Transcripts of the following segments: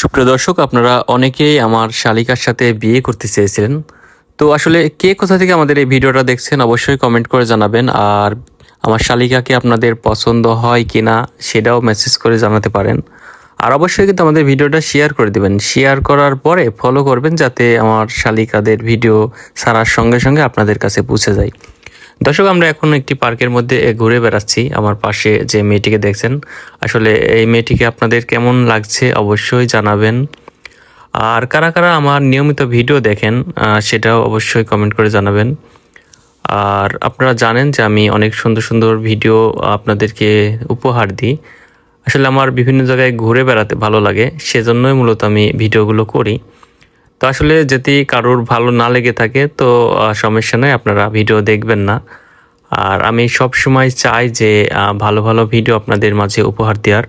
সুপ্রিয় দর্শক, আপনারা অনেকেই আমার শালিকার সাথে বিয়ে করতে চেয়েছিলেন। তো আসলে কে কোথা থেকে আমাদের এই ভিডিওটা দেখছেন অবশ্যই কমেন্ট করে জানাবেন। আর আমার শালিকাকে আপনাদের পছন্দ হয় কি না সেটাও মেসেজ করে জানাতে পারেন। আর অবশ্যই কিন্তু আমাদের ভিডিওটা শেয়ার করে দেবেন। শেয়ার করার পরে ফলো করবেন যাতে আমার শালিকাদের ভিডিও ছাড়ার সঙ্গে সঙ্গে আপনাদের কাছে পৌঁছে যায়। দর্শক, আমরা এখন একটি পার্কের মধ্যে ঘুরে বেড়াচ্ছি। আমার পাশে যে মেয়েটিকে দেখছেন, আসলে এই মেয়েটিকে আপনাদের কেমন লাগছে অবশ্যই জানাবেন। আর কারা কারা আমার নিয়মিত ভিডিও দেখেন সেটাও অবশ্যই কমেন্ট করে জানাবেন। আর আপনারা জানেন যে আমি অনেক সুন্দর সুন্দর ভিডিও আপনাদেরকে উপহার দিই। আসলে আমার বিভিন্ন জায়গায় ঘুরে বেড়াতে ভালো লাগে, সেজন্যই মূলত আমি ভিডিওগুলো করি। তো আসলে যদি কারোর ভালো না লেগে থাকে, তো সমস্যা নয় আপনারা ভিডিও দেখবেন না। আর আমি সব সময় চাই যে ভালো ভালো ভিডিও আপনাদের মাঝে উপহার দেওয়ার।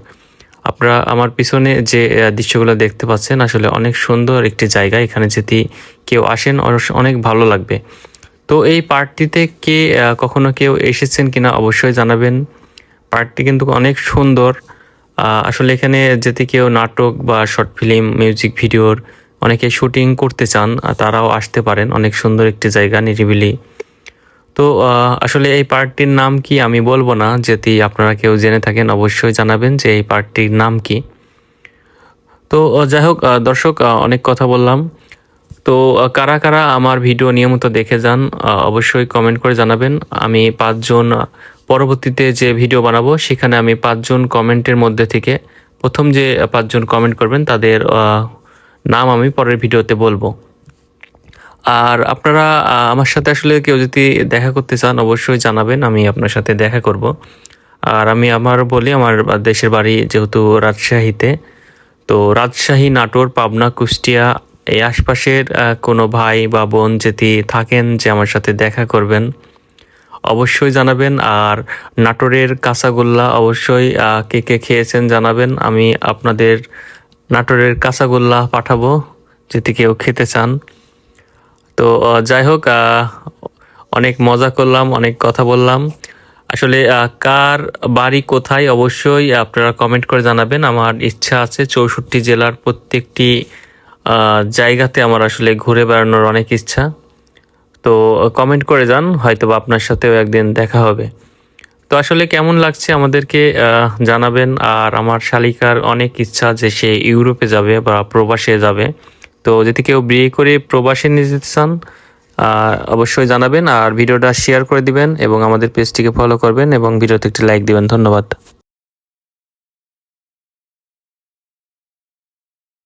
আপনারা আমার পিছনে যে দৃশ্যগুলো দেখতে পাচ্ছেন, আসলে অনেক সুন্দর একটি জায়গা। এখানে যদি কেউ আসেন অনেক ভালো লাগবে। তো এই পার্কটিতে কে কখনো কেউ এসেছেন কিনা অবশ্যই জানাবেন। পার্কটি কিন্তু অনেক সুন্দর। আসলে এখানে যদি কেউ নাটক বা শর্ট ফিল্ম, মিউজিক ভিডিওর অনেকে শুটিং করতে চান তারাও আসতে পারেন। অনেক সুন্দর একটি জায়গা, নিরিবিলি। তো আসলে এই পার্কটির নাম কি আমি বলব না। যদি আপনারা কেউ জেনে থাকেন, অবশ্যই জানাবেন যে এই পার্কটির নাম কি। তো যাই হোক দর্শক অনেক কথা বললাম। তো কারা কারা আমার ভিডিও নিয়মিত দেখে যান অবশ্যই কমেন্ট করে জানাবেন। আমি পাঁচজন পরবর্তীতে যে ভিডিও বানাবো, সেখানে আমি পাঁচজন কমেন্টের মধ্যে থেকে প্রথম যে পাঁচজন কমেন্ট করবেন, তাদের নাম আমি পরের ভিডিওতে বলব। আর আপনারা আমার সাথে আসলে কেউ যদি দেখা করতে চান, অবশ্যই জানাবেন, আমি আপনার সাথে দেখা করব। আর আমি আমার বলি, আমার দেশের বাড়ি যেহেতু রাজশাহীতে, তো রাজশাহী নাটোর, পাবনা, কুষ্টিয়া, এই আশপাশের কোনো ভাই বা বোন যদি থাকেন, যে আমার সাথে দেখা করবেন, অবশ্যই জানাবেন। আর নাটোরের কাঁচাগোল্লা অবশ্যই কে কে খেয়েছেন জানাবেন। আমি আপনাদের নাটোরের কাঁচাগোল্লা পাঠাবো যদি কেউ খেতে চান। তো যাই হোক অনেক মজা করলাম, অনেক কথা বললাম। আসলে কার বাড়ি কোথায় অবশ্যই আপনারা কমেন্ট করে জানাবেন। আমার ইচ্ছা আছে চৌষট্টি জেলার প্রত্যেকটি জায়গাতে আমার আসলে ঘুরে বেড়ানোর অনেক ইচ্ছা। তো, কমেন্ট করে যান হয়তো আপনার সাথেও একদিন দেখা হবে। তো আসলে কেমন লাগছে আমাদেরকে জানাবেন? আর আমার শালিকার অনেক ইচ্ছা যে সে ইউরোপে যাবে বা প্রবাসে যাবে। তো যদি কেউ বিয়ে করে প্রবাসে নিয়ে যেতে চান অবশ্যই জানাবেন। আর ভিডিওটা শেয়ার করে দিবেন এবং আমাদের পেজটিকে ফলো করবেন এবং ভিডিওতে একটি লাইক দিবেন। ধন্যবাদ।